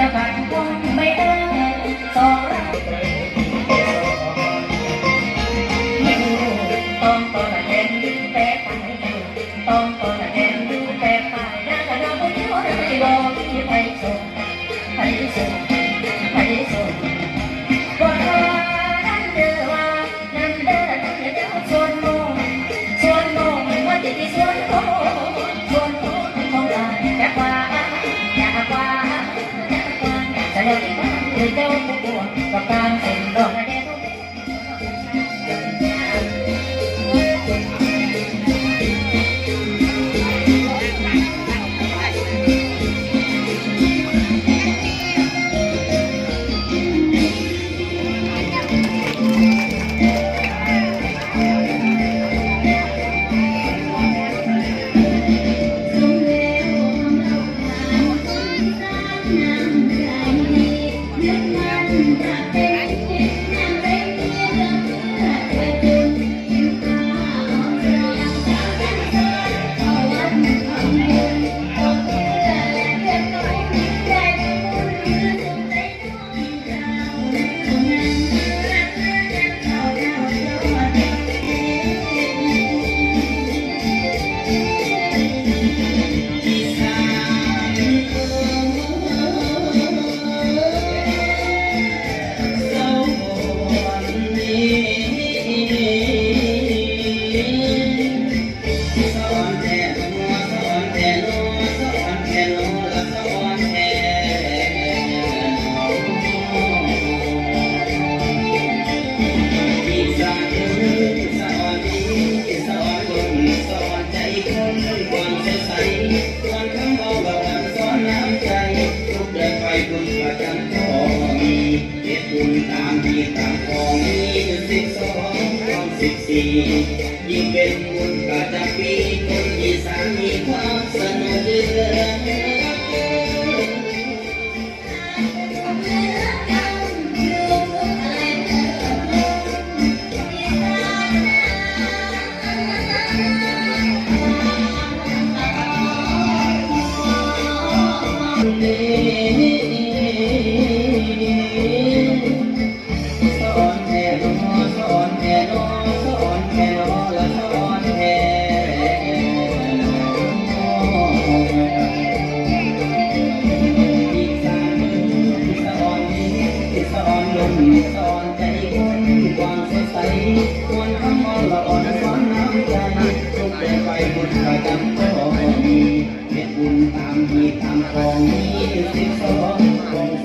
ก็ ยิ่งเป็นบุญประจำปีคนอีสานมีความสนุกเยอะ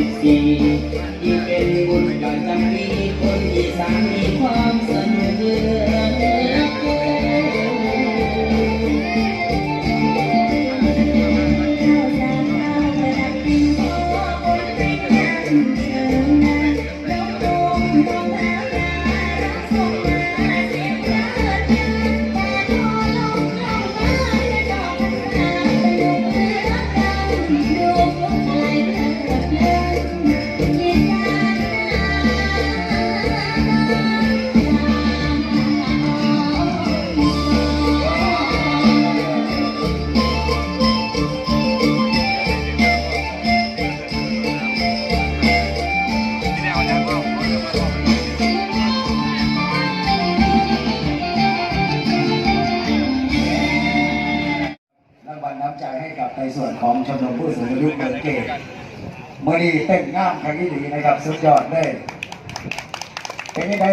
สิบสี่ที่เป็นบุญก่อนจำปีคนที่สามมีความสนุกเยอะ ใจให้กับในส่วนของชมรมผู้สูงอายุเมืองเกตเมื่อนี้เต้นงามครั้งนี้ดีนะครับสุดยอดเลยเป็นยังไง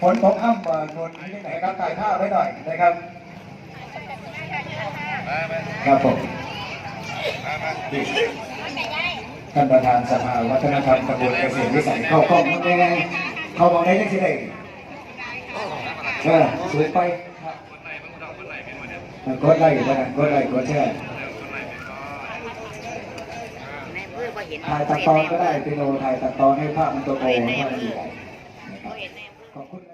ฝนตกอ้ำเอ่อนนท์ที่ไหนครับถ่ายภาพไว้หน่อยนะครับครับผมท่านประธานสภาวัฒนธรรมตำบลเกษตรวิสัยเข้ากล้องยังไงเขาบอกได้ยังสิได้เออสวยไป มันก็ได้แล้วกันก็ได้ก็แช่ถ่ายตัดตอนก็ได้พี่โนถ่ายตัดตอนให้ภาพมันตัวโตให้มันใหขอบคุณ